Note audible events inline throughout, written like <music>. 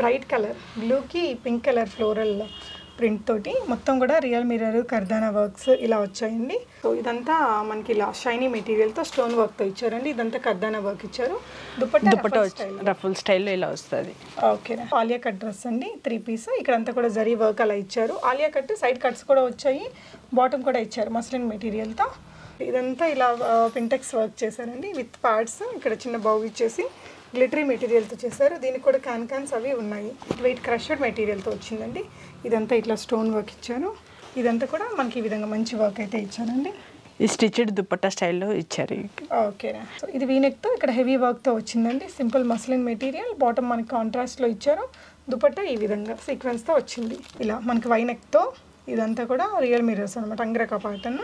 Bright colour బ్లూకి pink colour floral print తోటి మొత్తం కూడా రియల్ మిర్రర్ కర్దానా వర్క్స్ ఇలా వచ్చాయండి. సో ఇదంతా మనకి ఇలా షైనీ మెటీరియల్తో స్టోన్ వర్క్తో ఇచ్చారండి. ఇదంతా కర్దానా వర్క్ ఇచ్చారు. వచ్చి style. రఫుల్ స్టైల్లో ఇలా వస్తుంది. ఓకే. ఆలియా కట్ డ్రెస్ అండి త్రీ పీస్. ఇక్కడంతా కూడా జరీ వర్క్ అలా ఇచ్చారు. ఆలియా కట్ సైడ్ కట్స్ కూడా వచ్చాయి. బాటమ్ కూడా ఇచ్చారు మస్లిన్ మెటీరియల్తో. ఇదంతా ఇలా పింటెక్స్ వర్క్ చేశారండి. విత్ పార్ట్స్ ఇక్కడ చిన్న బౌ ఇచ్చేసి. గ్లిటరీ మెటీరియల్తో చేశారు. దీనికి కూడా క్యాన్ క్యాన్స్ అవి ఉన్నాయి. వెయిట్ క్రషర్ మెటీరియల్తో వచ్చిందండి. ఇదంతా ఇట్లా స్టోన్ వర్క్ ఇచ్చారు ఇదంతా కూడా మనకి ఈ విధంగా మంచి వర్క్ అయితే ఇచ్చారండి ఈ స్టిచ్డ్ దుప్పట్టా స్టైల్లో ఇచ్చారు ఓకేనా సో ఇది వీనెక్తో ఇక్కడ హెవీ వర్క్తో వచ్చిందండి. సింపుల్ మస్లిన్ మెటీరియల్ బాటమ్ మనకి కాంట్రాస్ట్లో ఇచ్చారు. దుపట్టా ఈ విధంగా సీక్వెన్స్తో వచ్చింది. ఇలా మనకి వైనెక్తో ఇదంతా కూడా రియల్ మిరర్స్ అనమాట angrakha pattern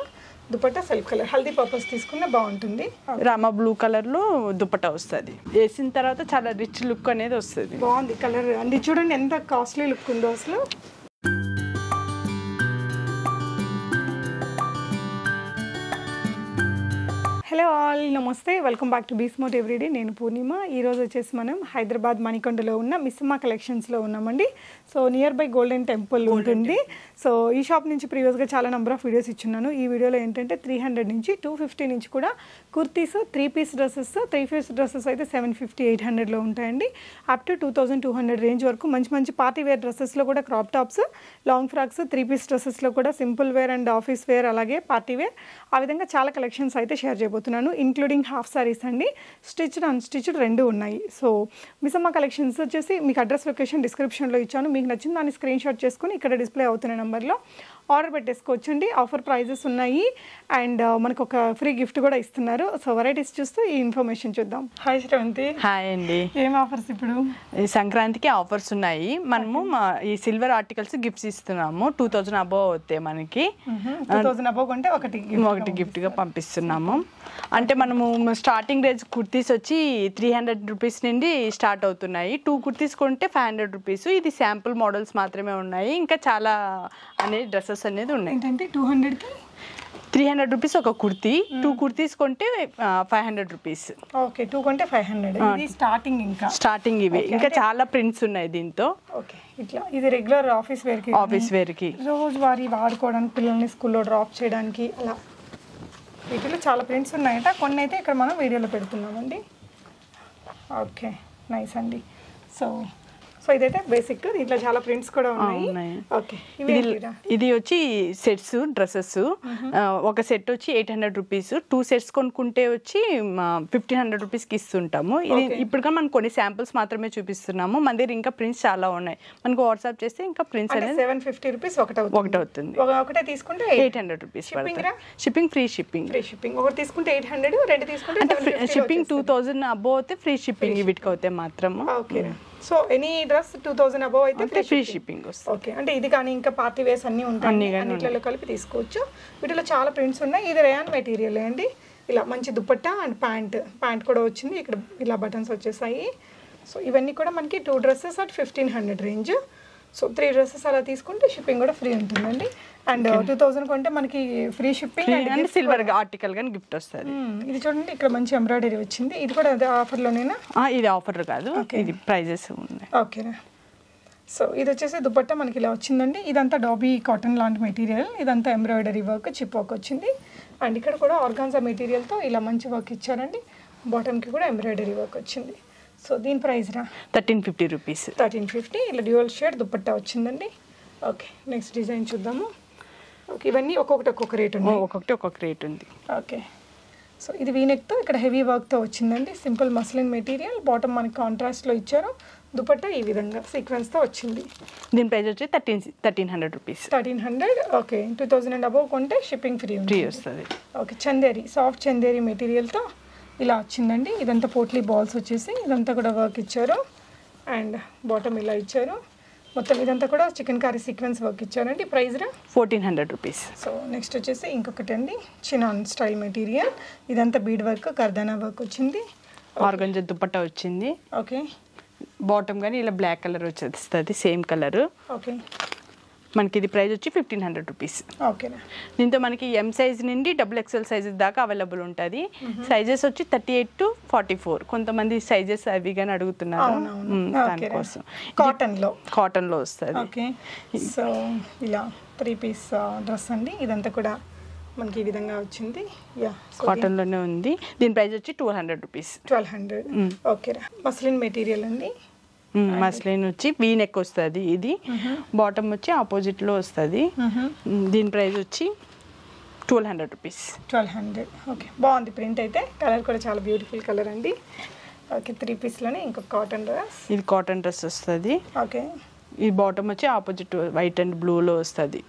dupatta self colour. Haldi purpose తీసుకున్న బాగుంటుంది. రామా బ్లూ కలర్లో దుప్పట్టా వస్తుంది. వేసిన తర్వాత చాలా రిచ్ లుక్ అనేది వస్తుంది. బాగుంది కలర్. అండి చూడండి ఎంత కాస్ట్లీ లుక్ ఉందో అసలు. హలో ఆల్ నమస్తే. వెల్కమ్ బ్యాక్ టు బీస్మోట్ ఎవ్రీడే. నేను పూర్ణిమ. ఈరోజు వచ్చేసి మనం హైదరాబాద్ మణికొండలో ఉన్న మిస్సమ్మ కలెక్షన్స్లో ఉన్నామండి. So near by golden temple ఉంటుంది. సో ఈ షాప్ నుంచి ప్రీవియస్గా చాలా నెంబర్ ఆఫ్ వీడియోస్ ఇచ్చున్నాను. ఈ వీడియోలో ఏంటంటే త్రీ హండ్రెడ్ నుంచి టూ ఫిఫ్టీ నుంచి కూడా kurtis three piece dresses three piece dresses అయితే సెవెన్ ఫిఫ్టీ ఎయిట్ హండ్రెడ్లో ఉంటాయండి. Up to two thousand two hundred range వరకు మంచి మంచి పార్టీ వేర్ డ్రెస్సెస్లో కూడా crop tops long frocks three piece డ్రెస్సెస్లో కూడా simple wear and office wear అలాగే పార్టీ వేర్ ఆ విధంగా చాలా కలెక్షన్స్ అయితే షేర్ చేయబోతున్నాను ఇంక్లూడింగ్ హాఫ్ సారీస్ అండి. స్టిచ్డ్ అన్ స్టిచ్డ్ రెండు ఉన్నాయి. సో మిసమ్మ కలెక్షన్స్ వచ్చేసి మీకు అడ్రస్ లొకేషన్ డిస్క్రిప్షన్లో ఇచ్చాను. మీకు నచ్చిన దాన్ని స్క్రీన్ షాట్ చేసుకుని ఇక్కడ డిస్ప్లే అవుతున్న నెంబర్లో ఆర్డర్ పెట్టేసుకోవచ్చండి. ఆఫర్ ప్రైజెస్ ఉన్నాయి. అండ్ మనకు ఒక ఫ్రీ గిఫ్ట్ కూడా ఇస్తున్నారు. సో వెరైటీస్ చూస్తూ ఈ ఇన్ఫర్మేషన్ చూద్దాం. హాయ్ శ్రవంతి హాయ్ అండి. ఏం ఆఫర్స్ ఇప్పుడు? ఈ సంక్రాంతికి ఆఫర్స్ ఉన్నాయి. మనము మా ఈ సిల్వర్ ఆర్టికల్స్ గిఫ్ట్స్ ఇస్తున్నాము. టూ థౌజండ్ అబోవ్ అవుతాయి మనకి. టూ థౌసండ్ అబౌవ్ కొంటే ఒకటి ఒకటి గిఫ్ట్గా పంపిస్తున్నాము. అంటే మనము స్టార్టింగ్ రేంజ్ కుర్తీస్ వచ్చి త్రీ హండ్రెడ్ రూపీస్ నుండి స్టార్ట్ అవుతున్నాయి. టూ కుర్తీస్ కొంటే ఫైవ్ హండ్రెడ్ రూపీస్ ఇది శాంపుల్ మోడల్స్ మాత్రమే ఉన్నాయి. ఇంకా చాలా అనేది డ్రెస్సెస్ అనేది ఉన్నాయి. ఏంటంటే టూ హండ్రెడ్కి త్రీ హండ్రెడ్ రూపీస్ ఒక కుర్తీ. టూ కుర్తీస్ కొంటే five hundred rupees okay two కొంటే ఫైవ్ హండ్రెడ్ ఇది స్టార్టింగ్ ఇంకా. స్టార్టింగ్ ఇవి. ఇంకా చాలా ప్రింట్స్ ఉన్నాయి దీంతో. ఓకే ఇట్లా. ఇది రెగ్యులర్ ఆఫీస్ వేర్కి ఆఫీస్ వేర్కి రోజువారీ వాడుకోవడానికి పిల్లల్ని స్కూల్లో డ్రాప్ చేయడానికి అలా. వీటిలో చాలా ప్రింట్స్ ఉన్నాయట. కొన్ని అయితే ఇక్కడ మనం వీడియోలో పెడుతున్నామండి. ఓకే. నైస్ అండి. సో సో ఇదైతే బేసిక్ దీంట్లో చాలా ప్రింట్స్ కూడా ఉన్నాయి. ఓకే ఇది వచ్చి సెట్స్ డ్రెస్సెస్ ఒక సెట్ వచ్చి eight hundred rupees two sets కొనుక్కుంటే వచ్చి ఫిఫ్టీన్ హండ్రెడ్ రూపీస్కి ఇస్తుంటాము. ఇది ఇప్పుడు మనం కొన్ని శాంపుల్స్ మాత్రమే చూపిస్తున్నాము. మన దగ్గర ఇంకా ప్రింట్స్ చాలా ఉన్నాయి. మనకు వాట్సాప్ చేస్తే ఇంకా ప్రింట్స్ అనేది సెవెన్ ఫిఫ్టీ రూపీస్ ఒకటి ఒకటి అవుతుంది ఒక- ఒకటే తీసుకుంటే eight hundred rupees? Shipping free shipping free shipping ఒకటి తీసుకుంటే ఎయిట్ హండ్రెడ్ రెండు తీసుకుంటే అంటే 750 లో షిప్పింగ్ టూ. థౌజండ్ అబోవ్ అయితే ఫ్రీ షిప్పింగ్ వీటికి అవుతాయి మాత్రము. Okay so any dress two thousand above అయితే ఫ్రీ షిప్పింగ్ వస్తుంది. ఓకే అంటే ఇది కానీ ఇంకా పార్టీ వేస్ అన్నీ ఉంటాయి. అన్నిట్లలో కలిపి తీసుకోవచ్చు. వీటిలో చాలా ప్రింట్స్ ఉన్నాయి. ఇది రేయాన్ మెటీరియల్ అండి. ఇలా మంచి దుపట్టా అండ్ ప్యాంట్ ప్యాంట్ కూడా వచ్చింది. ఇక్కడ ఇలా బటన్స్ వచ్చేసాయి. సో ఇవన్నీ కూడా మనకి two dresses at fifteen hundred range so three dresses అలా తీసుకుంటే షిప్పింగ్ కూడా ఫ్రీ ఉంటుందండి. అండ్ టూ థౌసండ్ కొంటే మనకి free shipping and silver article కానీ గిఫ్ట్ వస్తుంది. ఇది చూడండి ఇక్కడ మంచి ఎంబ్రాయిడరీ వచ్చింది. ఇది కూడా అదే ఆఫర్లోనేనా ఇది ఆఫర్ కాదు. ఇది ప్రైజెస్ ఉన్నాయి. ఓకేనా సో ఇది వచ్చేసి దుపట్టా మనకి ఇలా వచ్చిందండి. ఇదంతా డాబీ కాటన్ లాంటి మెటీరియల్ ఇదంతా ఎంబ్రాయిడరీ వర్క్ చిప్ వర్క్ వచ్చింది. అండ్ ఇక్కడ కూడా ఆర్గాన్జా మెటీరియల్తో ఇలా మంచి వర్క్ ఇచ్చారండి. బాటమ్కి కూడా ఎంబ్రాయిడరీ వర్క్ వచ్చింది. సో దీని ప్రైస్ రా? Thirteen fifty rupees. Thirteen fifty. ఇలా డ్యూయల్ షేడ్ దుపట్టా వచ్చిందండి. ఓకే నెక్స్ట్ డిజైన్ చూద్దాము. ఓకే ఇవన్నీ ఒక్కొక్కటి ఒక్కొక్క రేట్ ఉన్నాయి. ఒక్కొక్కటి ఒక్కొక్క రేట్ ఉంది. ఓకే సో ఇది వీనెక్తో ఇక్కడ హెవీ వర్క్తో వచ్చిందండి. సింపుల్ మస్లిన్ మెటీరియల్ బాటమ్ మనకి కాంట్రాస్ట్లో ఇచ్చారు. దుపట్టా ఈ విధంగా సీక్వెన్స్తో వచ్చింది. దీని ప్రైస్ వచ్చి thirteen thirteen hundred rupees. Thirteen hundred okay two thousand and above కొంటే షిప్పింగ్ ఫ్రీ ఫ్రీ ఉంది వస్తుంది. ఓకే చందేరి సాఫ్ట్ చందేరి మెటీరియల్తో ఇలా వచ్చిందండి. ఇదంతా పోట్లీ బాల్స్ వచ్చేసి ఇదంతా కూడా వర్క్ ఇచ్చారు. అండ్ బాటమ్ ఇలా ఇచ్చారు. మొత్తం ఇదంతా కూడా చికెన్ కర్రీ సీక్వెన్స్ వర్క్ ఇచ్చారండి. Price fourteen hundred rupees. So next వచ్చేసి ఇంకొకటి అండి. Chinon style material. ఇదంతా బీడ్ వర్క్ కర్దానా వర్క్ వచ్చింది. ఆర్గంజ దుపట్టా వచ్చింది. ఓకే. బాటమ్ కానీ ఇలా బ్లాక్ కలర్ వచ్చేస్తుంది సేమ్ కలర్. ఓకే. మనకి ఇది ప్రైస్ వచ్చి ఫిఫ్టీన్ హండ్రెడ్ రూపీస్. ఓకేనా? దీంతో మనకి ఎం సైజ్ నుండి డబుల్ ఎక్స్ఎల్ సైజ్ దాకా అవైలబుల్ ఉంటుంది. సైజెస్ వచ్చి thirty eight to forty four కొంతమంది సైజెస్ అవి కానీ అడుగుతున్నారు దానికోసం. కాటన్లో కాటన్లో వస్తుంది. ఓకే. సో ఇలా త్రీ పీస్ డ్రెస్ అండి. ఇదంతా కూడా మనకి ఈ విధంగా వచ్చింది. యా కాటన్లోనే ఉంది. దీని ప్రైస్ వచ్చి two hundred rupees. Twelve hundred ఓకేరా. మస్లిన్ మెటీరియల్ అండి. మస్లిన్ వచ్చి వీ నెక్ వస్తుంది ఇది. బాటమ్ వచ్చి ఆపోజిట్లో వస్తుంది. దీని ప్రైస్ వచ్చి twelve hundred rupees twelve hundred okay బాగుంది ప్రింట్ అయితే. కలర్ కూడా చాలా బ్యూటిఫుల్ కలర్ అండి. ఓకే త్రీ పీస్లోనే ఇంకొక కాటన్ డ్రెస్ ఇది కాటన్ డ్రెస్ వస్తుంది. ఓకే ఈ బాటమ్ వచ్చి ఆపోజిట్ వైట్ అండ్ బ్లూలో వస్తుంది.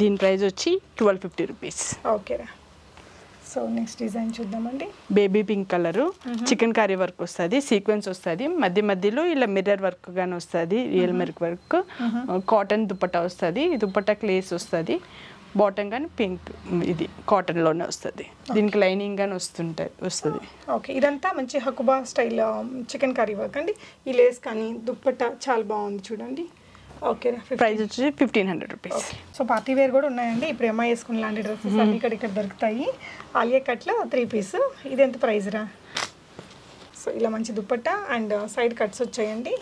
దీని ప్రైస్ వచ్చి ట్వెల్వ్ ఫిఫ్టీ రూపీస్ ఓకేరా సో నెక్స్ట్ డిజైన్ చూద్దామండి. Baby pink colour. Chikankari work వస్తుంది సీక్వెన్స్ వస్తుంది. మధ్య మధ్యలో ఇలా మిర్రర్ వర్క్ గానీ వస్తుంది real mirror work. Cotton dupatta వస్తుంది దుపట్టా క్లేస్ వస్తుంది. బాటమ్ కానీ పింక్ ఇది కాటన్లోనే వస్తుంది. దీనికి లైనింగ్ కానీ వస్తుంటాయి వస్తుంది. ఓకే ఇదంతా మంచి హకుబా స్టైల్ చికెన్ కర్రీ వర్క్ అండి. ఈ లేస్ కానీ దుప్పట్టా చాలా బాగుంది చూడండి. ఓకేరా ప్రైస్ వచ్చి fifteen hundred rupees. Okay so party wear కూడా ఉన్నాయండి. ఇప్పుడు ఏమై వేసుకుని లాంటి డ్రెస్సెస్ అన్ని ఇక్కడ ఇక్కడ దొరుకుతాయి. ఆలియా కట్లో త్రీ పీస్ ఇది ఎంత ప్రైస్ రా? సో ఇలా మంచి దుప్పట్టా అండ్ సైడ్ కట్స్ వచ్చాయండి.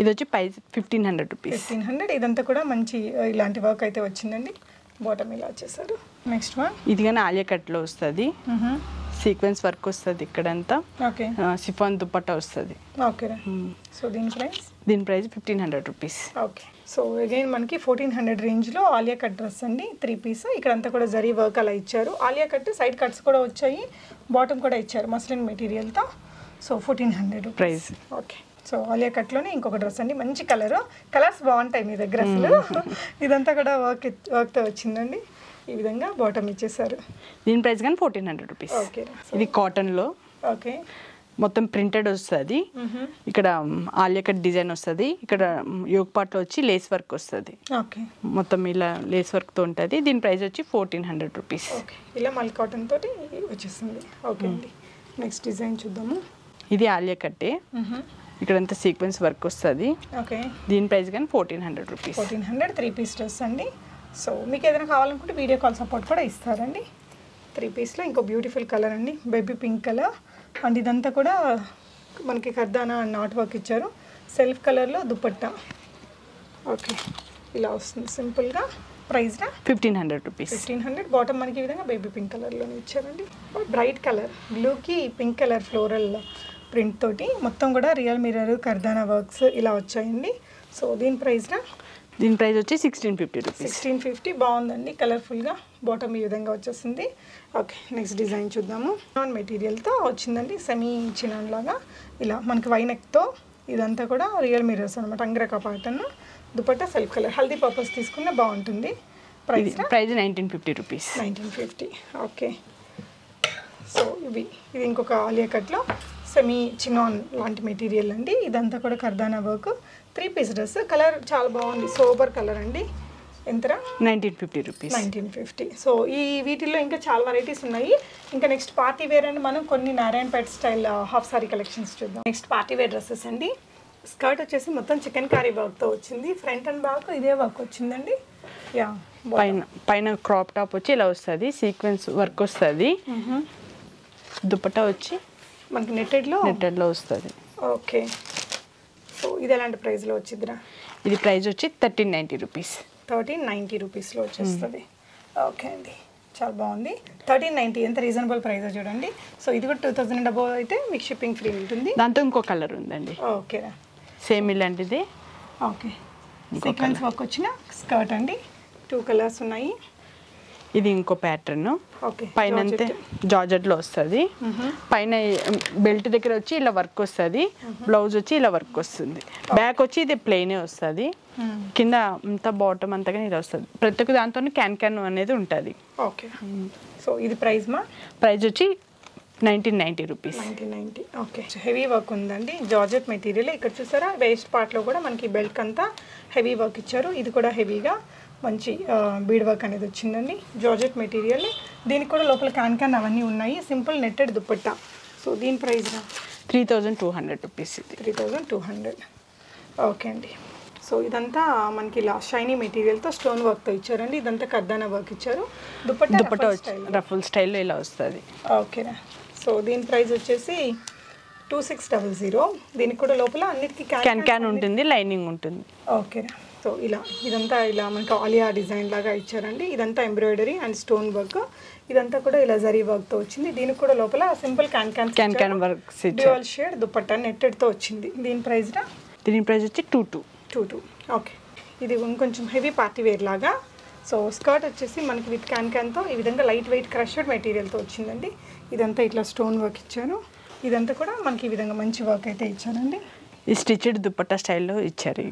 ఇది వచ్చి price fifteen hundred rupees. Fifteen hundred. ఇదంతా కూడా మంచి ఆ, ఇలాంటి వర్క్ అయితే వచ్చిందండి. బాటమ్ ఇలా వచ్చేసారు. నెక్స్ట్ వన్ ఇది కానీ ఆలియా కట్లో వస్తుంది. సీక్వెన్స్ వర్క్ వస్తుంది ఇక్కడంతా. ఓకే. సిఫాన్ దుపట్టా వస్తుంది. సో దీని ప్రైస్? దీని price fifteen hundred rupees. Okay. So again మనకి ఫోర్టీన్ హండ్రెడ్ రేంజ్లో ఆలియా కట్ డ్రెస్ అండి త్రీ పీస్. ఇక్కడంతా కూడా జరీ వర్క్ అలా ఇచ్చారు. ఆలియా కట్ సైడ్ కట్స్ కూడా వచ్చాయి. బాటమ్ కూడా ఇచ్చారు muslin మెటీరియల్తో. So fourteen hundred Price. Okay. So Alia కట్లోనే ఇంకొక డ్రెస్ అండి మంచి కలర్. కలర్స్ బాగుంటాయి మీ దగ్గర అసలు. <laughs> ఇదంతా కూడా వర్క్ వర్క్తో వచ్చిందండి. ఈ విధంగా బాటమ్ ఇచ్చేసారు దీని ప్రైస్ కానీ ఫోర్టీన్ హండ్రెడ్ రూపీస్ ఓకే ఇది కాటన్లో. ఓకే మొత్తం ప్రింటెడ్ వస్తుంది. ఇక్కడ ఆలియా కట్ డిజైన్ వస్తుంది. ఇక్కడ యోగ్ పార్ట్లో వచ్చి లేస్ వర్క్ వస్తుంది. ఓకే మొత్తం ఇలా లేస్ వర్క్తో ఉంటుంది. దీని ప్రైస్ వచ్చి ఫోర్టీన్ హండ్రెడ్ రూపీస్ ఇలా మల్ కాటన్ తోటి వచ్చేసింది ఓకే అండి. నెక్స్ట్ డిజైన్ చూద్దాము. ఇది ఆలియా కట్టే ఇక్కడంతా సీక్వెన్స్ వర్క్ వస్తుంది. ఓకే దీని ప్రైస్ కానీ fourteen hundred rupees fourteen hundred three piece dress అండి. సో మీకు ఏదైనా కావాలనుకుంటే వీడియో కాల్ సపోర్ట్ కూడా ఇస్తారండి. త్రీ పీస్లో ఇంకో బ్యూటిఫుల్ కలర్ అండి. బేబీ పింక్ కలర్ అండ్ ఇదంతా కూడా మనకి కర్దానా అండ్ నాట్ వర్క్ ఇచ్చారు. సెల్ఫ్ కలర్లో దుపట్టా. ఓకే ఇలా వస్తుంది. సింపుల్గా ప్రైస్నా fifteen hundred rupees fifteen hundred bottom మనకి ఈ విధంగా బేబీ పింక్ కలర్లోనే ఇచ్చారండి. బ్రైట్ కలర్ బ్లూకి పింక్ కలర్ ఫ్లోరల్ ప్రింట్ తోటి. మొత్తం కూడా రియల్ మిర్రర్ కర్దానా వర్క్స్ ఇలా వచ్చాయండి. సో దీని ప్రైస్నా దీని ప్రైస్ వచ్చి sixteen fifty rupees sixteen fifty బాగుందండి కలర్ఫుల్గా బాటమ్ ఈ విధంగా వచ్చేసింది. ఓకే నెక్స్ట్ డిజైన్ చూద్దాము. నాన్ మెటీరియల్తో వచ్చిందండి సెమీ చినాన్ లాగా. ఇలా మనకి వైనెక్తో ఇదంతా కూడా రియల్ మిర్రర్స్ అనమాట angrakha pattern dupatta self colour haldi purpose తీసుకున్న బాగుంటుంది. Price price nineteen fifty rupees nineteen fifty okay so ఇవి ఇది ఇంకొక ఆలియా కట్లో సెమీ చినాన్ లాంటి మెటీరియల్ అండి. ఇదంతా కూడా kardana work three piece dress colour చాలా బాగుంది. సోబర్ కలర్ అండి. ఎంతరా? Nineteen fifty rupees. Nineteen fifty. So ఈ వీటిల్లో ఇంకా చాలా వెరైటీస్ ఉన్నాయి. ఇంకా నెక్స్ట్ పార్టీ వేర్ అండి మనం కొన్ని Narayanpet style half sari collections చూద్దాం. నెక్స్ట్ పార్టీ వేర్ డ్రెస్సెస్ అండి. స్కర్ట్ వచ్చేసి మొత్తం చికెన్ కారీ వర్క్తో వచ్చింది. ఫ్రంట్ అండ్ బ్యాక్ ఇదే వర్క్ వచ్చిందండి. యా పైన పైన క్రాప్ టాప్ వచ్చి ఇలా వస్తుంది. సీక్వెన్స్ వర్క్ వస్తుంది. దుపట్టా వచ్చి మనకి నెట్టెడ్లో నెట్టెడ్లో వస్తుంది. ఓకే సో ఇది ఎలాంటి ప్రైస్లో వచ్చిద్దిరా ఇది ప్రైస్ వచ్చి thirteen ninety rupees. Thirteen ninety రూపీస్లో వచ్చేస్తుంది. ఓకే అండి. చాలా బాగుంది. థర్టీన్ నైంటీ ఎంత రీజనబుల్ ప్రైస్ చూడండి. సో ఇది కూడా టూ థౌసండ్ అబౌవ్ అయితే మీకు షిప్పింగ్ ఫ్రీ ఉంటుంది. దాంతో ఇంకో కలర్ ఉందండి. ఓకేరా సేమ్ ఇలాంటిది. ఓకే. సీక్వెన్స్ వర్క్ వచ్చిన స్కర్ట్ అండి. టూ కలర్స్ ఉన్నాయి. ఇది ఇంకో ప్యాటర్న్ ఓకే పైన అంతే జార్జెట్లో వస్తుంది. పైన బెల్ట్ దగ్గర వచ్చి ఇలా వర్క్ వస్తుంది. బ్లౌజ్ వచ్చి ఇలా వర్క్ వస్తుంది. బ్యాక్ వచ్చి ఇది ప్లెయినే వస్తుంది. కింద అంతా బాటమ్ అంతా కానీ ఇలా వస్తుంది. ప్రతి ఒక్క దాంతో క్యాన్ క్యాన్ అనేది ఉంటుంది. ఓకే సో ఇది ప్రైస్ మా? ప్రైస్ వచ్చి nineteen ninety rupees nineteen ninety okay heavy work ఉందండి. జార్జెట్ మెటీరియల్ ఇక్కడ చూసారా? వేస్ట్ పార్ట్లో కూడా మనకి బెల్ట్ అంతా హెవీ వర్క్ ఇచ్చారు. ఇది కూడా హెవీగా మంచి బీడ్ వర్క్ అనేది వచ్చిందండి. Georgette material. దీనికి కూడా లోపల క్యాన్ క్యాన్ అవన్నీ ఉన్నాయి. Simple netted dupatta. సో దీని price three thousand two hundred rupees ఇది. Three thousand two hundred. Okay అండి. సో ఇదంతా మనకి ఇలా షైనీ మెటీరియల్తో స్టోన్ వర్క్తో ఇచ్చారండి. ఇదంతా కర్దానా వర్క్ ఇచ్చారు. వచ్చి స్టైల్. రఫుల్ స్టైల్లో ఇలా వస్తుంది. ఓకేనా సో దీని ప్రైస్ వచ్చేసి టూ సిక్స్ డబల్ జీరో. దీనికి కూడా లోపల అన్నిటికీ క్యాన్ క్యాన్ ఉంటుంది లైనింగ్ ఉంటుంది. ఓకేనా సో ఇలా ఇదంతా ఇలా మనకి ఆలియా డిజైన్ లాగా ఇచ్చారండి. ఇదంతా ఎంబ్రాయిడరీ అండ్ స్టోన్ వర్క్. ఇదంతా కూడా ఇలా జరీ వర్క్తో వచ్చింది. దీనికి కూడా లోపల simple can can can can ఇచ్చారు డ్యూయల్ షేడ్ దుపట్టా నెట్టెడ్తో వచ్చింది. దీని ప్రైస్ దీని price two two two. Two okay. Okay. ఇది ఇంకొంచెం హెవీ పార్టీ వేర్ లాగా. సో స్కర్ట్ వచ్చేసి మనకి విత్ క్యాన్ క్యాన్తో ఈ విధంగా లైట్ వెయిట్ క్రషడ్ మెటీరియల్తో వచ్చిందండి. ఇదంతా ఇట్లా స్టోన్ వర్క్ ఇచ్చారు. ఇదంతా కూడా మనకి ఈ విధంగా మంచి వర్క్ అయితే ఇచ్చారండి. ఈ స్టిచ్డ్ దుపట్టా స్టైల్లో ఇచ్చారు.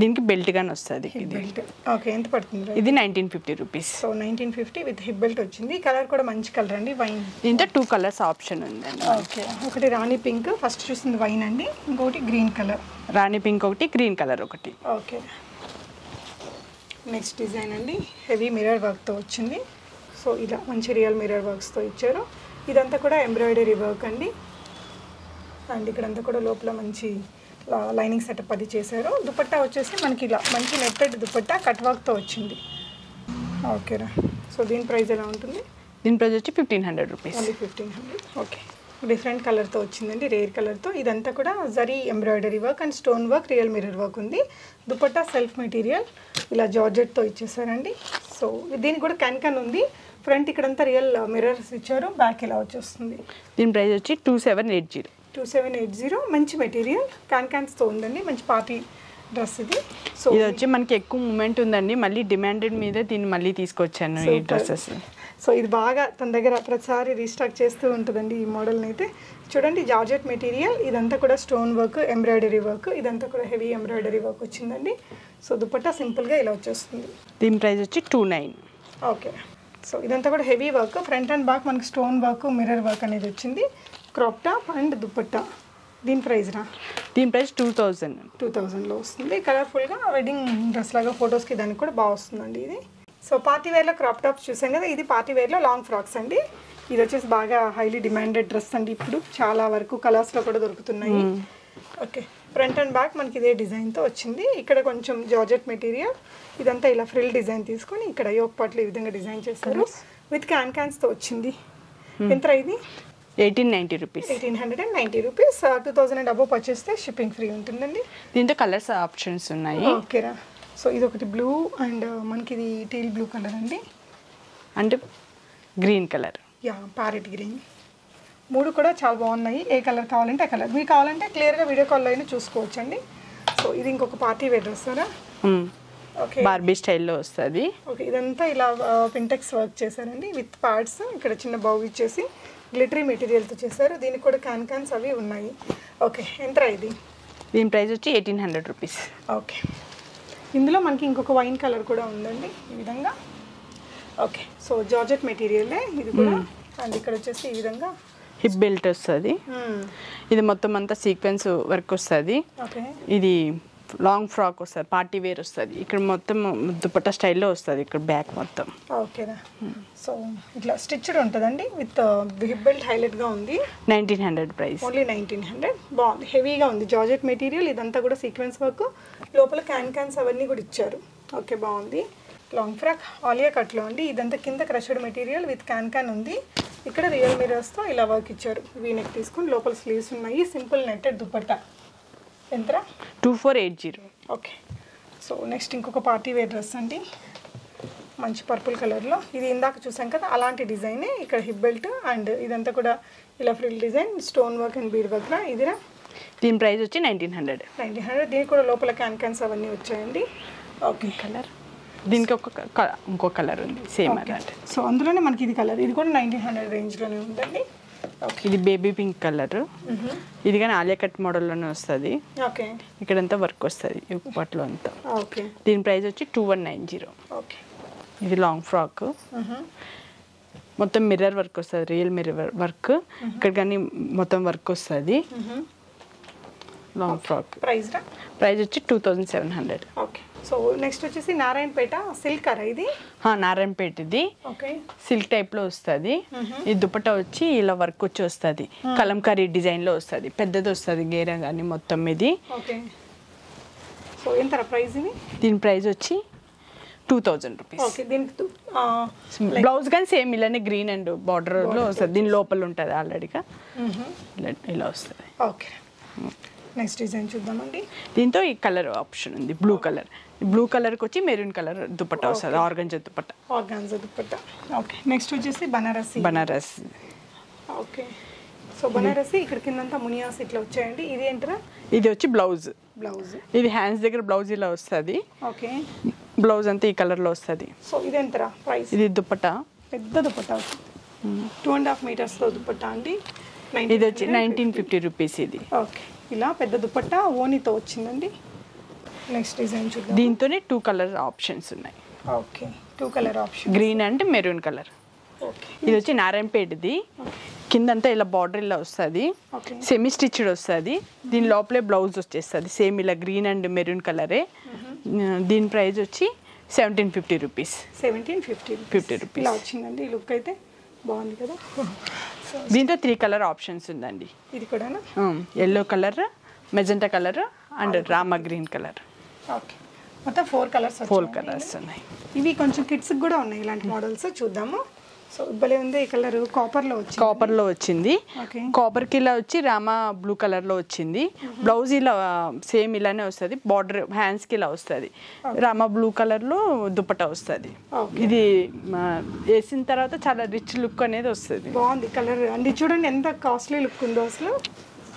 దీనికి బెల్ట్ గాని వస్తుంది. ఓకే ఎంత పడుతుంది ఇది nineteen fifty rupees. So nineteen fifty with hip belt వచ్చింది. కలర్ కూడా మంచి కలర్ అండి. వైన్ దీంతో టూ కలర్స్ ఆప్షన్ ఉందండి. ఓకే. ఒకటి రాణి పింక్ ఫస్ట్ చూసింది వైన్ అండి. ఇంకొకటి గ్రీన్ కలర్ రాణి పింక్ ఒకటి గ్రీన్ కలర్ ఒకటి. ఓకే. నెక్స్ట్ డిజైన్ అండి. హెవీ మిర్రర్ వర్క్తో వచ్చింది. సో ఇలా మంచి రియల్ మిర్రర్ వర్క్స్తో ఇచ్చారు. ఇదంతా కూడా ఎంబ్రాయిడరీ వర్క్ అండి. అండ్ ఇక్కడంతా కూడా లోపల మంచి లైనింగ్ సెటప్ అది చేశారు. దుపట్టా వచ్చేసి మనకి ఇలా మంచి నెట్టెడ్ దుపట్టా కట్ వర్క్తో వచ్చింది. ఓకేరా సో దీని ప్రైస్ ఎలా ఉంటుంది? దీని ప్రైస్ వచ్చి fifteen hundred rupees. Only fifteen hundred. Okay. Different కలర్తో వచ్చిందండి రేర్ కలర్తో. ఇదంతా కూడా zari embroidery work and stone work real mirror work ఉంది. దుపట్టా సెల్ఫ్ మెటీరియల్ ఇలా జార్జెట్తో ఇచ్చేసారండి. సో దీనికి కూడా క్యాన్ ఉంది. ఫ్రంట్ ఇక్కడంతా రియల్ మిర్రర్స్ ఇచ్చారు. బ్యాక్ ఇలా వచ్చేస్తుంది? దీని ప్రైస్ వచ్చి two seven eight zero. Two seven eight zero మంచి మెటీరియల్. క్యాన్ క్యాన్స్తో ఉందండి మంచి పార్టీ డ్రెస్ ఇది. సో ఇది వచ్చి మనకి ఎక్కువ మూమెంట్ ఉందండి మళ్ళీ డిమాండెడ్ మీద దీన్ని మళ్ళీ తీసుకొచ్చాను ఈ. డ్రెస్సెస్. సో ఇది బాగా తన దగ్గర ప్రతిసారి రీస్టాక్ చేస్తూ ఉంటుందండి ఈ మోడల్ని అయితే. చూడండి జార్జెట్ మెటీరియల్ ఇదంతా కూడా స్టోన్ వర్క్ ఎంబ్రాయిడరీ వర్క్ ఇదంతా కూడా హెవీ ఎంబ్రాయిడరీ వర్క్ వచ్చిందండి. సో దుపట్టా సింపుల్గా ఇలా వచ్చేస్తుంది. దీని ప్రైస్ వచ్చి టూ నైన్. ఓకే. సో ఇదంతా కూడా heavy work front and back మనకి స్టోన్ వర్క్ మిర్రర్ వర్క్ అనేది వచ్చింది. క్రాప్ టాప్ అండ్ దుపట్టా దీని ప్రైస్ రా? దీని ప్రైస్ టూ థౌజండ్. టూ థౌజండ్లో వస్తుంది. కలర్ఫుల్గా వెడ్డింగ్ డ్రెస్ లాగా ఫొటోస్కి దానికి కూడా బాగా వస్తుందండి ఇది. సో పార్టీ వేర్లో క్రాప్ టాప్స్ చూసాం కదా ఇది పార్టీ వేర్లో లాంగ్ ఫ్రాక్స్ అండి. ఇది వచ్చేసి బాగా హైలీ డిమాండెడ్ డ్రెస్ అండి ఇప్పుడు. చాలా వరకు కలర్స్లో కూడా దొరుకుతున్నాయి. ఓకే. ఫ్రంట్ అండ్ బ్యాక్ మనకి ఇదే డిజైన్తో వచ్చింది. ఇక్కడ కొంచెం జార్జెట్ మెటీరియల్. ఇదంతా ఇలా ఫ్రిల్ డిజైన్ తీసుకొని ఇక్కడ యోక్ పాట్లు ఈ విధంగా డిజైన్ చేస్తారు విత్ క్యాన్ క్యాన్స్తో వచ్చింది. ఎంత ఇది? Eighteen ninety rupees. Eighteen hundred and ninety rupees. Two thousand and above పర్చేస్తే shipping free ఉంటుందండి. దీంతో కలర్స్ ఆప్షన్స్ ఉన్నాయి. ఓకేరా సో ఇది ఒకటి బ్లూ అండ్ మనకి ఇది టీల్ బ్లూ కలర్ అండి. అంటే green colour yeah parrot green మూడు కూడా చాలా బాగున్నాయి. ఏ కలర్ కావాలంటే ఆ కలర్ మీకు కావాలంటే క్లియర్గా వీడియో కాల్లో అయినా చూసుకోవచ్చు అండి సో ఇది ఇంకొక పార్టీ వేర్ డ్రెస్సారా ఓకే. బార్బీ స్టైల్లో వస్తుంది. ఓకే ఇదంతా ఇలా పింటెక్స్ వర్క్ చేశారండి. విత్ పార్ట్స్ ఇక్కడ చిన్న బౌ ఇచ్చేసి గ్లిటరీ మెటీరియల్తో చేశారు. దీనికి కూడా క్యాన్ క్యాన్స్ అవి ఉన్నాయి. ఓకే ఎంతరా ఇది? దీని ప్రైస్ వచ్చి ఎయిటీన్ హండ్రెడ్ రూపీస్ ఓకే ఇందులో మనకి ఇంకొక వైన్ కలర్ కూడా ఉందండి. ఈ విధంగా. ఓకే సో జార్జెట్ మెటీరియలే. ఇది కూడా అండ్ ఇక్కడ వచ్చేసి ఈ విధంగా. హిప్ బెల్ట్ వస్తుంది. ఇది మొత్తం అంతా సీక్వెన్స్ వర్క్ వస్తుంది. ఓకే ఇది లాంగ్ ఫ్రాక్ వస్తుంది పార్టీ వేర్ వస్తుంది. ఇక్కడ మొత్తం దుపట్టా స్టైల్లో వస్తుంది ఇక్కడ బ్యాక్ మొత్తం. ఓకేనా? సో ఇట్లా స్టిచ్డ్ ఉంటుందండి విత్ హిప్ బెల్ట్ హైలైట్గా ఉంది. Nineteen hundred price. Only nineteen hundred. బాగుంది. హెవీగా ఉంది. జార్జెట్ మెటీరియల్ ఇదంతా కూడా సీక్వెన్స్ వర్క్. లోపల క్యాన్ క్యాన్స్ అవన్నీ కూడా ఇచ్చారు. ఓకే బాగుంది. లాంగ్ ఫ్రాక్ ఆలియా కట్లో అండి. ఇదంతా కింద crushed material with can can ఉంది. ఇక్కడ రియల్ మిరర్స్తో ఇలా వర్క్ ఇచ్చారు. వీ నెక్ తీసుకుని లోపల స్లీవ్స్ ఉన్నాయి. Simple netted dupatta. ఎంతరా? Two four eight zero. Okay. So next ఇంకొక పార్టీ వేర్ డ్రెస్ అండి. మంచి పర్పుల్ కలర్లో. ఇది ఇందాక చూసాం కదా అలాంటి డిజైనే ఇక్కడ హిప్ బెల్ట్ అండ్ ఇదంతా కూడా ఇలా frill design stone work and bead work ఇదిరా? దీని ప్రైస్ వచ్చి నైన్టీన్ హండ్రెడ్. Nineteen hundred. దీనికి కూడా లోపల క్యాన్ క్యాన్స్ అవన్నీ వచ్చాయండి. ఓకే. కలర్? దీనికి ఒక క- ఇంకో కలర్ ఉంది సేమ్ అలాంటి సో అందులోనే మనకి ఇది కలర్. ఇది కూడా నైన్టీన్ హండ్రెడ్ రేంజ్లోనే ఉందండి. ఇది బేబీ పింక్ కలర్ ఇది కానీ ఆలియా కట్ మోడల్లోనే వస్తుంది. ఓకే ఇక్కడంతా వర్క్ వస్తుంది ఇప్పట్లో అంతా. ఓకే దీని ప్రైస్ వచ్చి two one nine zero okay ఇది లాంగ్ ఫ్రాక్ మొత్తం మిర్రర్ వర్క్ వస్తుంది రియల్ మిర్రర్ వర్క్ ఇక్కడ కానీ మొత్తం వర్క్ వస్తుంది. లాంగ్ ఫ్రాక్ ప్రైస్ ప్రైస్ వచ్చి two thousand seven hundred okay so next వచ్చేసి నారాయణపేట సిల్క్ అరా ఇది? నారాయణపేట ఇది. ఓకే సిల్క్ టైప్లో వస్తుంది. ఈ దుపట్టా వచ్చి ఇలా వర్క్ వచ్చి వస్తుంది. కలంకారీ డిజైన్లో వస్తుంది. పెద్దది వస్తుంది గేరా కానీ మొత్తం ఇది. సో ఎంత ప్రైస్ ఇది? దీని ప్రైస్ వచ్చి టూ థౌజండ్ రూపీస్ ఓకే దీనికి బ్లౌజ్ కానీ సేమ్ ఇలానే గ్రీన్ అండ్ బార్డర్లో వస్తుంది. దీని లోపల ఉంటుంది ఆల్రెడీగా ఇలా ఇలా వస్తుంది. ఓకే నెక్స్ట్ డిజైన్ చూద్దామండి. దీంతో ఈ కలర్ ఆప్షన్ ఉంది బ్లూ కలర్. బ్లూ కలర్కి వచ్చి మెరూన్ కలర్ దుపట్టా వస్తుంది organza dupatta. Organza dupatta okay next వచ్చేసి బనారసి. బనారస్. ఓకే సో బనారసి ఇక్కడ కిందంతా మునియాస్ ఇట్లా వచ్చాయండి. ఇది ఏంటరా? ఇది వచ్చి బ్లౌజ్. బ్లౌజ్ ఇది హ్యాండ్స్ దగ్గర బ్లౌజ్ ఇలా వస్తుంది. ఓకే బ్లౌజ్ అంతా ఈ కలర్లో వస్తుంది. సో ఇది ఎంతరా ప్రైస్ ఇది దుపట్టా. పెద్ద దుపట్టా టూ అండ్ హాఫ్ మీటర్స్లో దుపట్టా అండి. ఇది వచ్చి నైన్టీన్ ఫిఫ్టీ రూపీస్ ఇది. ఓకే ఇలా పెద్ద దుపట్టా ఓనితో వచ్చిందండి. నెక్స్ట్ డిజైన్ చూద్దాం. దీంతోనే టూ కలర్ ఆప్షన్స్ ఉన్నాయి. Okay two colour option green and maroon colour okay ఇది వచ్చి నారాయణపేటది. కిందంతా ఇలా బార్డర్ ఇలా వస్తుంది. సెమీ స్టిచ్డ్ వస్తుంది. దీని లోపలే బ్లౌజ్ వచ్చేస్తుంది. సేమ్ ఇలా గ్రీన్ అండ్ మెరూన్ కలరే దీని ప్రైస్ వచ్చి seventeen fifty rupees seventeen fifty 50 rupees. ఇలా వచ్చిందండి. ఈ లుక్ అయితే బాగుంది కదా. <laughs> దీంతో త్రీ కలర్ ఆప్షన్స్ ఉందండి. ఇది కూడానా? Yellow colour magenta colour and Rama green colour okay. మొత్తం ఫోర్ కలర్స్ ఫోర్ కలర్స్ ఉన్నాయి. ఇవి కొంచెం కిడ్స్కి కూడా ఉన్నాయి ఇలాంటి మోడల్స్ చూద్దాము. సో ఉంది ఈ కలర్. కాపర్లో వచ్చింది. కాపర్లో వచ్చింది. కాపర్కి ఇలా వచ్చి రామా బ్లూ కలర్లో వచ్చింది. బ్లౌజ్ ఇలా సేమ్ ఇలానే వస్తుంది. బార్డర్ హ్యాండ్స్కి ఇలా వస్తుంది రామా బ్లూ కలర్లో దుపట్టా వస్తుంది. ఇది వేసిన తర్వాత చాలా రిచ్ లుక్ అనేది వస్తుంది. బాగుంది కలర్. అండి చూడండి ఎంత కాస్ట్లీ లుక్ ఉందో అసలు.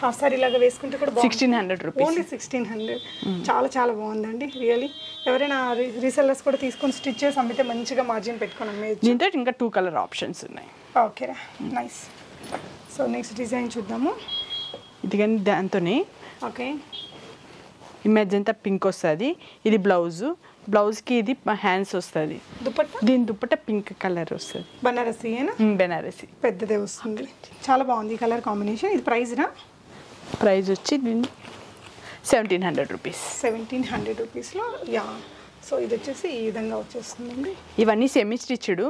హాఫ్ సారీ లాగా వేసుకుంటే కూడా sixteen hundred rupees only sixteen hundred చాలా చాలా బాగుందండి రియలీ ఎవరైనా రీసెల్లర్స్ కూడా తీసుకొని స్టిచ్ చేసి అమ్మితే మంచిగా మార్జిన్ పెట్టుకొని అమ్మేయచ్చు. దీంతో ఇంకా టూ కలర్ ఆప్షన్స్ ఉన్నాయి. ఓకేరా నైస్ సో నెక్స్ట్ డిజైన్ చూద్దాము. ఇది కానీ దాంతోనే ఓకే. ఇమేజ్ అంతా పింక్ వస్తుంది. ఇది బ్లౌజ్ బ్లౌజ్కి ఇది హ్యాండ్స్ వస్తుంది. దుపట్టా? దీని దుప్పట పింక్ కలర్ వస్తుంది. బనారసి బెనారసి. పెద్దదే వస్తుంది. చాలా బాగుంది ఈ కలర్ కాంబినేషన్ ఇది ప్రైస్ రా ప్రైస్ వచ్చి దీని seventeen hundred rupees. Seventeen hundred రూపీస్లో యా. సో ఇది వచ్చేసి ఈ విధంగా వచ్చేస్తుందండి. ఇవన్నీ సెమీ స్టిచ్డ్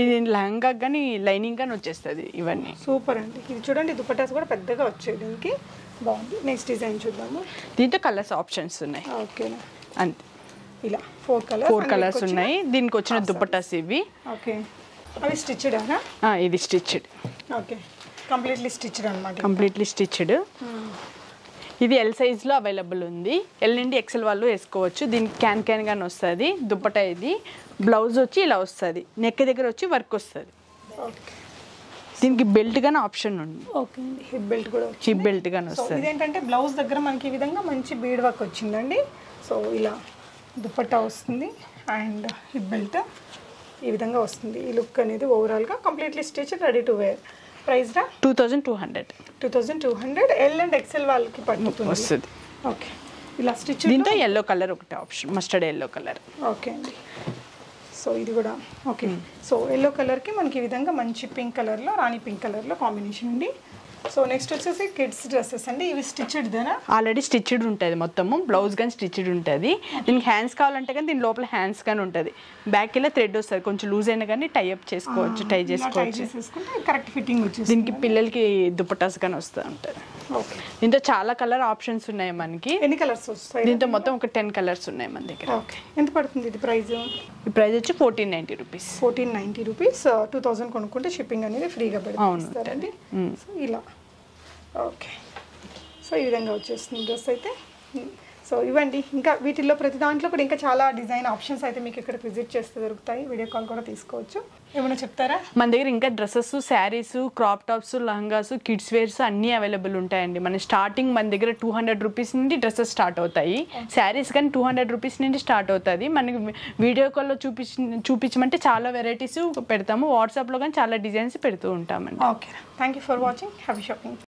ఇది లెహంగా కానీ లైనింగ్ కానీ వచ్చేస్తుంది ఇవన్నీ. సూపర్ అండి. ఇది చూడండి దుపట్టాస్ కూడా పెద్దగా వచ్చాయి దీనికి. బాగుంది. నెక్స్ట్ డిజైన్ చూద్దాము. దీంతో కలర్స్ ఆప్షన్స్ ఉన్నాయి. ఓకేనా అంతే. ఇలా ఫోర్ కలర్స్ ఫోర్ కలర్స్ ఉన్నాయి. దీనికి వచ్చిన దుప్పటాస్ ఇవి. ఓకే. అవి స్టిచ్డ్ ఇది స్టిచ్డ్ ఓకే. కంప్లీట్లీ స్టిచ్డ్ అనమాట కంప్లీట్లీ స్టిచ్డ్ ఇది ఎల్ సైజ్లో అవైలబుల్ ఉంది. ఎల్ నుండి ఎక్సెల్ వాళ్ళు వేసుకోవచ్చు. దీనికి క్యాన్ క్యాన్ గాని వస్తుంది. దుప్పటా ఇది. బ్లౌజ్ వచ్చి ఇలా వస్తుంది. నెక్ దగ్గర వచ్చి వర్క్ వస్తుంది. ఓకే. దీనికి బెల్ట్ గాని ఆప్షన్ ఉంది. ఓకే అండి. హిప్ బెల్ట్ కూడా హిప్ బెల్ట్ గాని వస్తుంది. ఇదేంటంటే బ్లౌజ్ దగ్గర మనకి ఈ విధంగా మంచి బీడ్ వర్క్ వచ్చిందండి. సో ఇలా దుపట్టా వస్తుంది. అండ్ హిప్ బెల్ట్ ఈ విధంగా వస్తుంది. ఈ లుక్ అనేది ఓవరాల్గా completely stitch ready to wear price రా two thousand two hundred. Two thousand two hundred L and XL వాళ్ళకి పట్టుతుంది. వస్తుంది. ఓకే. ఇలా స్టిచ్ దీంతో ఎల్లో కలర్ ఒకటి option mustard yellow colour okay అండి. సో ఇది కూడా ఓకే. సో ఎల్లో కలర్కి మనకి ఈ విధంగా మంచి పింక్ కలర్లో రాణి పింక్ కలర్లో కాంబినేషన్ అండి సో నెక్స్ట్ వచ్చేసి కిడ్స్ డ్రెస్సెస్ అండి. ఇవి స్టిచ్డ్దేనా ఆల్రెడీ స్టిచ్డ్ ఉంటుంది మొత్తము. బ్లౌజ్ కానీ స్టిచ్డ్ ఉంటుంది. దీనికి హ్యాండ్స్ కావాలంటే కానీ దీని లోపల హ్యాండ్స్ కానీ ఉంటుంది. బ్యాక్ ఇలా థ్రెడ్ వస్తుంది. కొంచెం లూజ్ అయినా కానీ టై అప్ చేసుకోవచ్చు టై చేసుకోవచ్చు. కరెక్ట్ ఫిట్టింగ్ వచ్చేసి దీనికి పిల్లలకి దుప్పటాస్ కానీ వస్తూ ఉంటుంది ఓకే దీంతో చాలా కలర్ ఆప్షన్స్ ఉన్నాయి మనకి. ఎన్ని కలర్స్ వస్తాయి? దీంతో మొత్తం ఒక టెన్ కలర్స్ ఉన్నాయి మన దగ్గర. ఓకే ఎంత పడుతుంది ఇది ప్రైస్ ఈ ప్రైస్ వచ్చి fourteen ninety rupees fourteen ninety rupees two thousand కొనుక్కుంటే షిప్పింగ్ అనేది ఫ్రీగా అవును, పెడతారండి. సో ఇలా. ఓకే. సో ఈ విధంగా వచ్చేస్తుంది డ్రెస్ అయితే. సో ఇవ్వండి. ఇంకా వీటిల్లో ప్రతి దాంట్లో కూడా ఇంకా చాలా డిజైన్ ఆప్షన్స్ అయితే మీకు ఇక్కడ విజిట్ చేస్తే దొరుకుతాయి. వీడియో కాల్ కూడా తీసుకోవచ్చు. ఏమైనా చెప్తారా? మన దగ్గర ఇంకా dresses saris crop tops lehengas kids wears అన్నీ అవైలబుల్ ఉంటాయండి. మన స్టార్టింగ్ మన దగ్గర టూ హండ్రెడ్ రూపీస్ నుండి డ్రెస్సెస్ స్టార్ట్ అవుతాయి. శారీస్ కానీ టూ హండ్రెడ్ రూపీస్ నుండి స్టార్ట్ అవుతుంది. మనకి వీడియో కాల్లో చూపించి చూపించమంటే చాలా వెరైటీస్ పెడతాము. వాట్సాప్లో కానీ చాలా డిజైన్స్ పెడుతూ ఉంటామండి. Okay. Thank you for watching. Happy shopping.